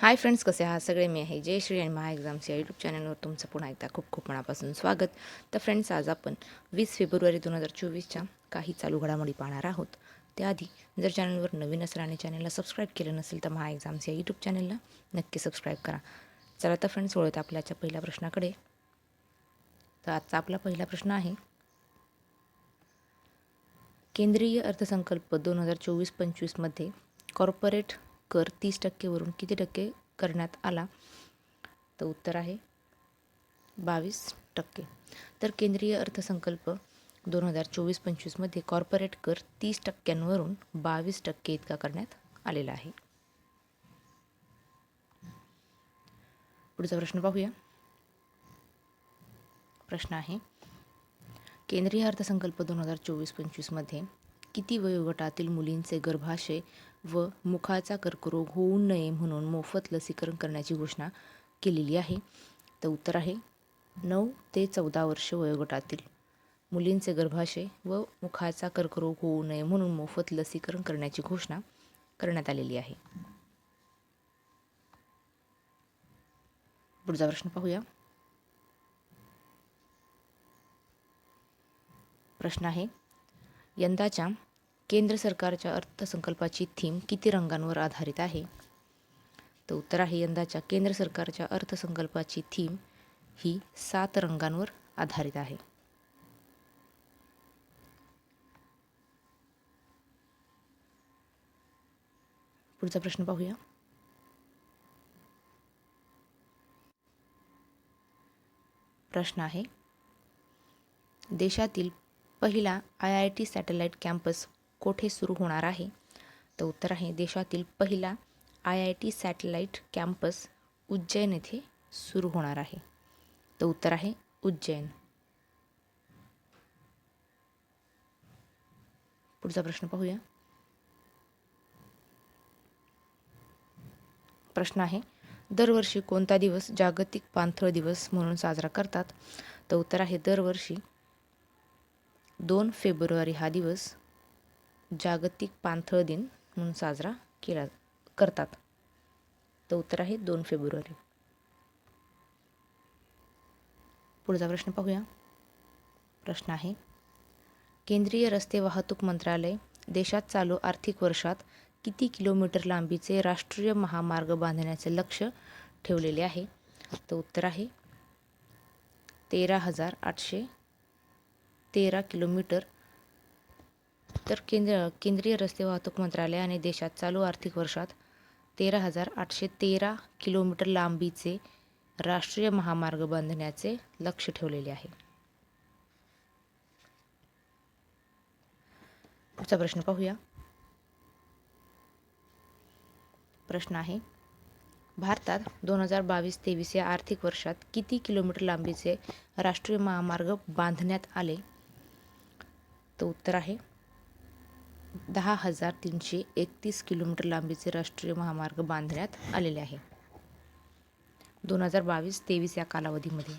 Hi friends कसे आहात सगळे? मी आहे जयश्री आणि महा एक्झाम्स या यूट्यूब चॅनलवर तुमचं पुन्हा एकदा खूप खूप मनापासून स्वागत. तर फ्रेंड्स आज आपण वीस फेब्रुवारी दोन हजार चोवीसच्या काही चालू घडामोडी पाहणार आहोत. त्याआधी जर चॅनलवर नवीन असेल आणि चॅनलला सबस्क्राईब केलं नसेल तर महा एक्झाम्स या यूट्यूब चॅनलला नक्की सबस्क्राईब करा. चला तर फ्रेंड्स वळत आपल्याच्या पहिल्या प्रश्नाकडे. तर आजचा आपला पहिला प्रश्न आहे केंद्रीय अर्थसंकल्प दोन हजार चोवीस पंचवीसमध्ये कॉर्पोरेट कर तीस टक्केवरून किती टक्के करण्यात आला? तर उत्तर आहे बावीस टक्के. तर केंद्रीय अर्थसंकल्प दोन हजार चोवीस पंचवीसमध्ये कॉर्पोरेट कर तीस टक्क्यांवरून बावीस टक्के इतका करण्यात आलेला आहे. पुढचा प्रश्न पाहूया. प्रश्न आहे केंद्रीय अर्थसंकल्प दोन हजार चोवीस पंचवीसमध्ये किती वयोगटातील मुलींचे गर्भाशय व मुखाचा कर्करोग होऊ नये म्हणून मोफत लसीकरण करण्याची घोषणा केलेली आहे. तर उत्तर आहे नऊ ते चौदा वर्ष वयोगटातील मुलींचे गर्भाशय व मुखाचा कर्करोग होऊ नये म्हणून मोफत लसीकरण करण्याची घोषणा करण्यात आलेली आहे. पुढचा प्रश्न पाहूया. प्रश्न आहे यंदाच्या केंद्र सरकारच्या अर्थसंकल्पाची थीम किती रंगांवर आधारित आहे? तर उत्तर आहे यंदाच्या केंद्र सरकारच्या अर्थसंकल्पाची थीम ही सात रंगांवर आधारित आहे. पुढचा प्रश्न पाहूया. प्रश्न आहे देशातील पहिला I I T satellite campus कोठे सुरू होणार आहे? तर उत्तर आहे देशातील पहिला I I T satellite campus Ujjain येथे सुरू होणार आहे. तर उत्तर आहे उज्जैन. पुढचा प्रश्न पाहूया. प्रश्न आहे दरवर्षी कोणता दिवस जागतिक पाणथळ दिवस म्हणून साजरा करतात? तर उत्तर आहे दरवर्षी दोन फेब्रुवारी हा दिवस जागतिक पाणथळ दिन म्हणून साजरा केला करतात. तर उत्तर आहे दोन फेब्रुवारी. पुढचा प्रश्न पाहूया. प्रश्न आहे केंद्रीय रस्ते वाहतूक मंत्रालय देशात चालू आर्थिक वर्षात किती किलोमीटर लांबीचे राष्ट्रीय महामार्ग बांधण्याचे लक्ष ठेवलेले आहे? तर उत्तर आहे तेरा हजार आठशे तेरा किलोमीटर. तर केंद्र केंद्रीय रस्ते वाहतूक मंत्रालयाने देशात चालू आर्थिक वर्षात तेरा हजार आठशे तेरा किलोमीटर लांबीचे राष्ट्रीय महामार्ग बांधण्याचे लक्ष ठेवलेले आहे. पुढचा प्रश्न पाहूया. प्रश्न आहे भारतात दोन हजार बावीस तेवीस या आर्थिक वर्षात किती किलोमीटर लांबीचे राष्ट्रीय महामार्ग बांधण्यात आले? तर उत्तर आहे. दहा हजार तीनशे एकतीस किलोमीटर लांबीचे राष्ट्रीय महामार्ग बांधण्यात आलेले आहे. दोन हजार बावीस तेवीस या कालावधीमध्ये.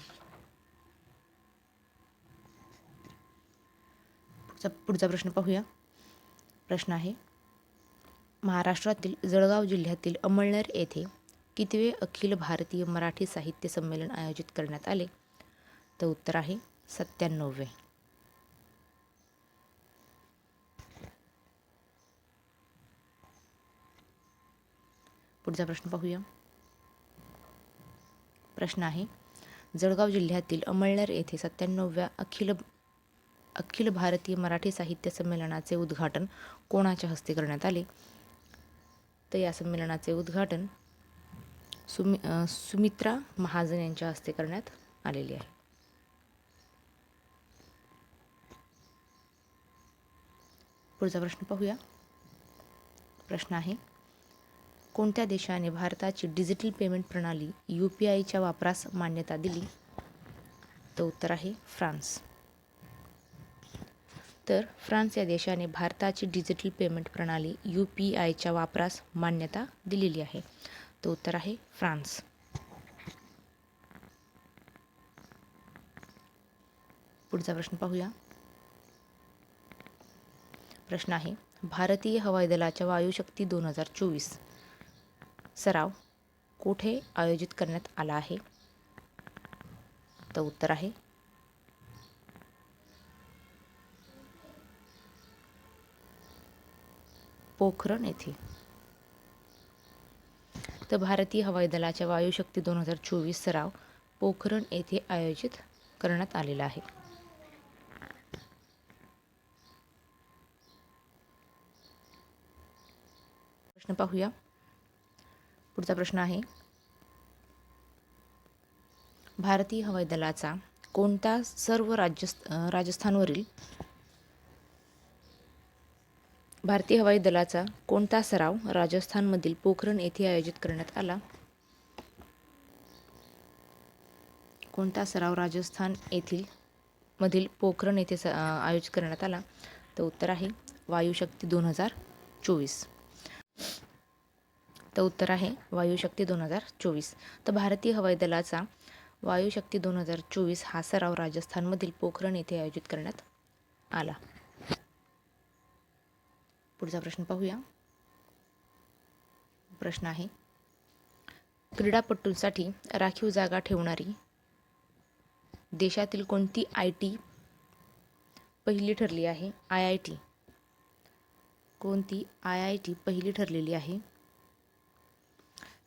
पुढचा पुढचा प्रश्न पाहूया. प्रश्न आहे महाराष्ट्रातील जळगाव जिल्ह्यातील अमळनेर येथे कितवे अखिल भारतीय मराठी साहित्य संमेलन आयोजित करण्यात आले? तर उत्तर आहे सत्त्याण्णववे. पुढचा प्रश्न पाहूया. प्रश्न आहे जळगाव जिल्ह्यातील अमळनेर येथे सत्त्याण्णवव्या अखिल अखिल भारतीय मराठी साहित्य संमेलनाचे उद्घाटन कोणाच्या हस्ते करण्यात आले? तर या संमेलनाचे उद्घाटन सुमि सुमित्रा महाजन यांच्या हस्ते करण्यात आलेले आहे. पुढचा प्रश्न पाहूया. प्रश्न आहे कोणत्या देशाने भारताची डिजिटल पेमेंट प्रणाली यू पी आयच्या वापरास मान्यता दिली? तर उत्तर आहे फ्रान्स. तर फ्रान्स या देशाने भारताची डिजिटल पेमेंट प्रणाली यू पी आयच्या वापरास मान्यता दिलेली आहे. तर उत्तर आहे फ्रान्स. पुढचा प्रश्न पाहूया. प्रश्न आहे भारतीय हवाई दलाच्या वायुशक्ती दोन हजार चोवीस. सराव कुठे आयोजित करण्यात आला आहे? तर उत्तर आहे. पोखरण येथे. तर भारतीय हवाई दलाच्या वायुशक्ती दोन हजार चोवीस सराव पोखरण येथे आयोजित करण्यात आलेला आहे. प्रश्न पाहूया. पुढचा प्रश्न आहे. भारतीय हवाई दलाचा कोणता सर्व राज्य राजस्थानवरील भारतीय हवाई दलाचा कोणता सराव राजस्थानमधील पोखरण येथे आयोजित करण्यात आला? कोणता सराव राजस्थान येथील मधील पोखरण येथे स आयोजित करण्यात आला? तर उत्तर आहे वायुशक्ती दोन हजार चोवीस. तर उत्तर आहे वायुशक्ती दोन हजार चोवीस. तर भारतीय हवाई दलाचा वायुशक्ती दोन हजार चोवीस हा सराव राजस्थानमधील पोखरण येथे आयोजित करण्यात आला. पुढचा प्रश्न पाहूया. प्रश्न आहे क्रीडापटूंसाठी राखीव जागा ठेवणारी देशातील कोणती आय टी पहिली ठरली आहे? I I T. कोणती आय आय टी पहिली ठरलेली आहे?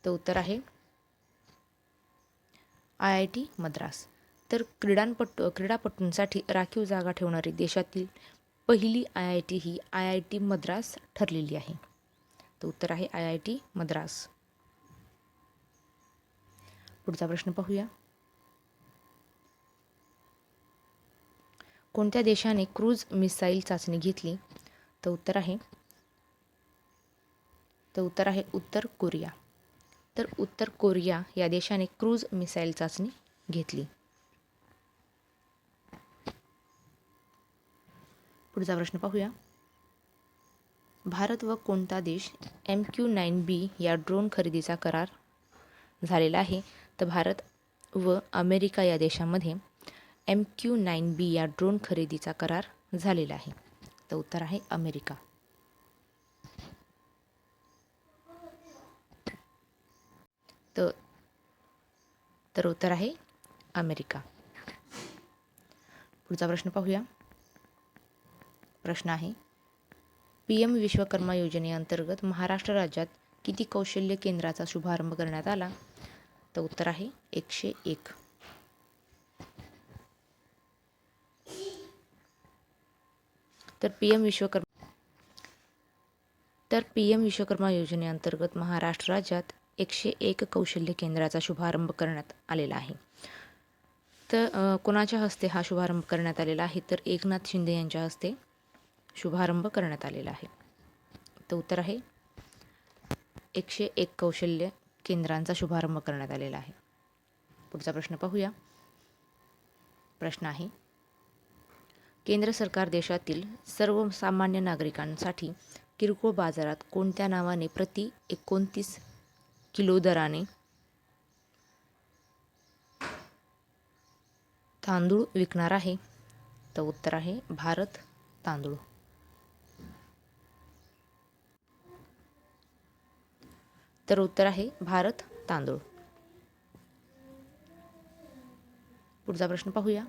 तर उत्तर आहे आय आय टी मद्रास. तर क्रीडांपटू क्रीडापटूंसाठी राखीव जागा ठेवणारी देशातील पहिली आय आय टी ही आय आय टी मद्रास ठरलेली आहे. तर उत्तर आहे आय आय टी मद्रास. पुढचा प्रश्न पाहूया. कोणत्या देशाने क्रूज मिसाईल चाचणी घेतली? तर उत्तर आहे तर उत्तर आहे उत्तर कोरिया. तर उत्तर कोरिया या देशाने क्रूज मिसाईल चाचणी घेतली. पुढचा प्रश्न पाहूया. भारत व कोणता देश एम क्यू नाईन बी या ड्रोन खरेदीचा करार झालेला आहे? तर भारत व अमेरिका या देशामध्ये एम क्यू नाईन बी या ड्रोन खरेदीचा करार झालेला आहे. तर उत्तर आहे अमेरिका. तर तर उत्तर आहे अमेरिका. पुढचा प्रश्न पाहूया. प्रश्न आहे पी एम विश्वकर्मा योजनेअंतर्गत महाराष्ट्र राज्यात किती कौशल्य केंद्राचा शुभारंभ करण्यात आला? तर उत्तर आहे एकशे एक. तर पी एम विश्वकर्मा तर पी एम विश्वकर्मा योजनेअंतर्गत महाराष्ट्र राज्यात एकशे एक कौशल्य केंद्राचा शुभारंभ करण्यात आलेला आहे. तर कोणाच्या हस्ते हा शुभारंभ करण्यात आलेला आहे? तर एकनाथ शिंदे यांच्या हस्ते शुभारंभ करण्यात आलेला आहे. तर उत्तर आहे. एकशे एक कौशल्य केंद्रांचा शुभारंभ करण्यात आलेला आहे. पुढचा प्रश्न पाहूया. प्रश्न आहे केंद्र सरकार देशातील सर्वसामान्य नागरिकांसाठी किरकोळ बाजारात कोणत्या नावाने प्रति एकोणतीस किलो दराने. तांदूळ विकणार आहे. तर उत्तर आहे भारत तांदूळ. तर उत्तर आहे भारत तांदूळ. पुढचा प्रश्न पाहूया.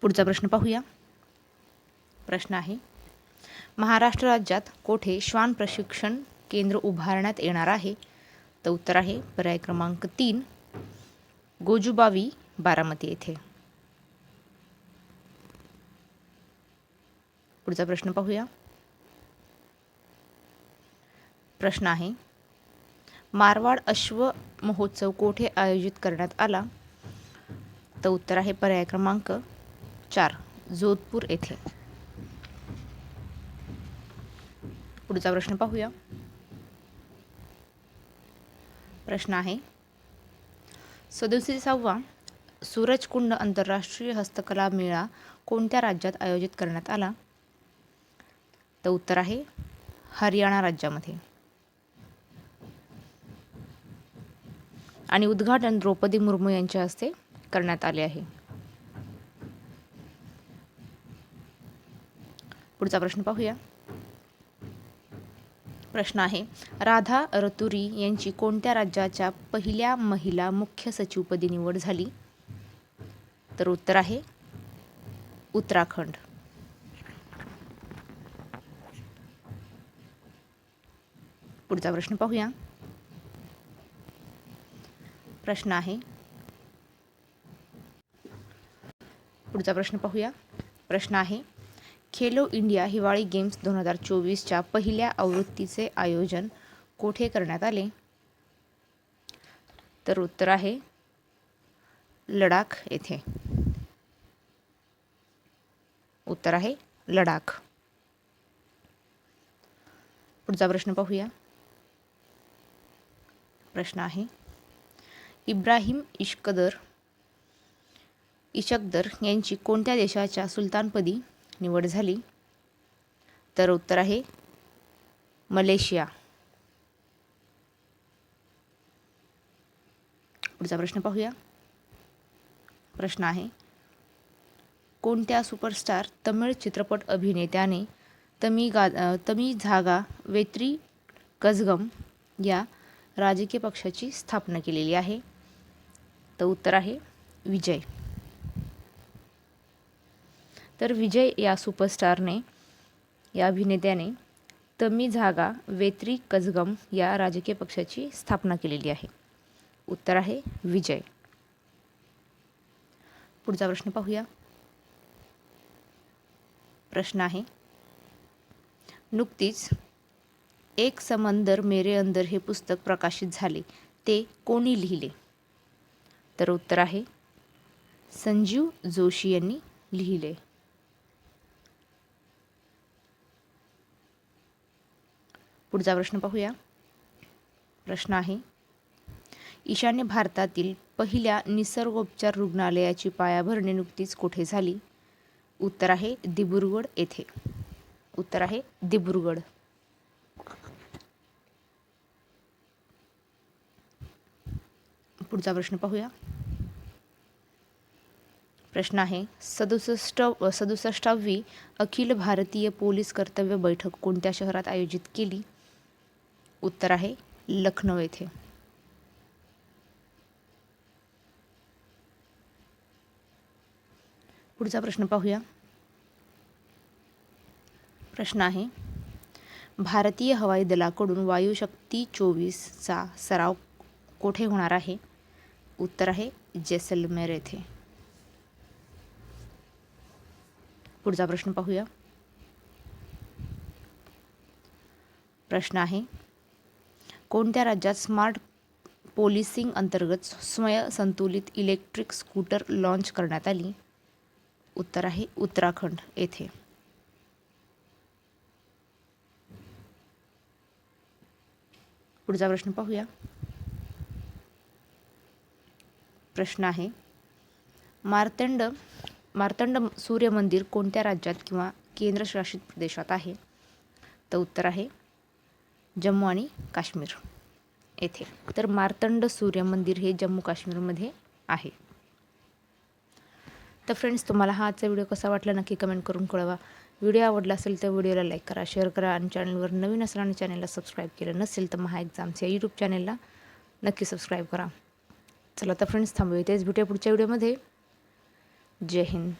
पुढचा प्रश्न पाहूया. प्रश्न आहे. महाराष्ट्र राज्यात कोठे श्वान प्रशिक्षण केंद्र उभारण्यात येणार आहे? तर उत्तर आहे पर्याय क्रमांक तीन गोजुबावी बारामती येथे. पुढचा प्रश्न पाहूया. प्रश्न आहे मारवाड अश्व महोत्सव कोठे आयोजित करण्यात आला? तर उत्तर आहे पर्याय क्रमांक चार जोधपूर येथे. पुढचा प्रश्न पाहूया. प्रश्न आहे सदुसष्टावा सूरजकुंड आंतरराष्ट्रीय हस्तकला मेळा कोणत्या राज्यात आयोजित करण्यात आला? तर उत्तर आहे हरियाणा राज्यामध्ये. आणि उद्घाटन द्रौपदी मुर्मू यांच्या हस्ते करण्यात आले आहे. पुढचा प्रश्न पाहूया. प्रश्न आहे. राधा रतुरी यांची कोणत्या राज्याच्या पहिल्या महिला मुख्य सचिवपदी निवड झाली? तर उत्तर आहे उत्तराखंड. पुढचा प्रश्न पाहूया. प्रश्न आहे पुढचा प्रश्न पाहूया. प्रश्न आहे खेलो इंडिया हिवाळी गेम्स दोन हजार चोवीसच्या पहिल्या आवृत्तीचे आयोजन कोठे करण्यात आले? तर उत्तर आहे लडाख येथे. उत्तर आहे लडाख. पुढचा प्रश्न पाहूया. प्रश्न आहे इब्राहिम इश्कदर इशकदर यांची कोणत्या देशाच्या सुलतानपदी निवड झाली. तर उत्तर आहे मलेशिया. पुढचा प्रश्न पाहूया. प्रश्न आहे कोणत्या सुपरस्टार तमिळ चित्रपट अभिनेत्याने तमी गा तमी झागा वेत्री कझगम या राजकीय पक्षाची स्थापना केलेली आहे? तर उत्तर आहे विजय. तर विजय या सुपरस्टारने या अभिनेत्याने तमी झागा वेत्री कझगम या राजकीय पक्षाची स्थापना केलेली आहे. उत्तर आहे विजय. पुढचा प्रश्न पाहूया. प्रश्न आहे नुकतीच एक समंदर मेरे अंदर हे पुस्तक प्रकाशित झाले ते कोणी लिहिले? तर उत्तर आहे संजीव जोशी यांनी लिहिले. पुढचा प्रश्न पाहूया. प्रश्न आहे ईशान्य भारतातील पहिल्या निसर्गोपचार रुग्णालयाची पायाभरणी नुकतीच कुठे झाली? उत्तर आहे दिब्रुगड येथे. उत्तर आहे दिब्रुगड. पुढचा प्रश्न पाहूया. प्रश्न आहे सदुसष्ट सदुसष्टावी अखिल भारतीय पोलीस कर्तव्य बैठक कोणत्या शहरात आयोजित केली? उत्तर आहे लखनौ येथे. पुढचा प्रश्न पाहूया. प्रश्न आहे भारतीय हवाई दलाकडून वायुशक्ती चोवीसचा सराव कोठे होणार आहे? उत्तर आहे जैसलमेर येथे. पुढचा प्रश्न पाहूया. प्रश्न आहे कोणत्या राज्यात स्मार्ट पोलिसिंग अंतर्गत स्वयंसंतुलित इलेक्ट्रिक स्कूटर लॉन्च करण्यात आली? उत्तर आहे उत्तराखंड येथे. पुढचा प्रश्न पाहूया. प्रश्न आहे मार्तंड मार्तंड सूर्य मंदिर कोणत्या राज्यात किंवा केंद्रशासित प्रदेशात आहे? तर उत्तर आहे जम्मू आणि काश्मीर. येथे. तर मार्तंड सूर्य मंदिर हे जम्मू काश्मीरमध्ये आहे. तर फ्रेंड्स तुम्हाला हा आजचा व्हिडिओ कसा वाटला नक्की कमेंट करून कळवा. व्हिडिओ आवडला असेल तर व्हिडिओला लाईक करा शेअर करा आणि चॅनलवर नवीन असेल आणि चॅनलला सबस्क्राईब केलं नसेल तर महा एक्झाम्स या यूट्यूब चॅनलला नक्की सबस्क्राईब करा. चला तर फ्रेंड्स थांबूया तेच भेटूया पुढच्या व्हिडिओमध्ये जय हिंद.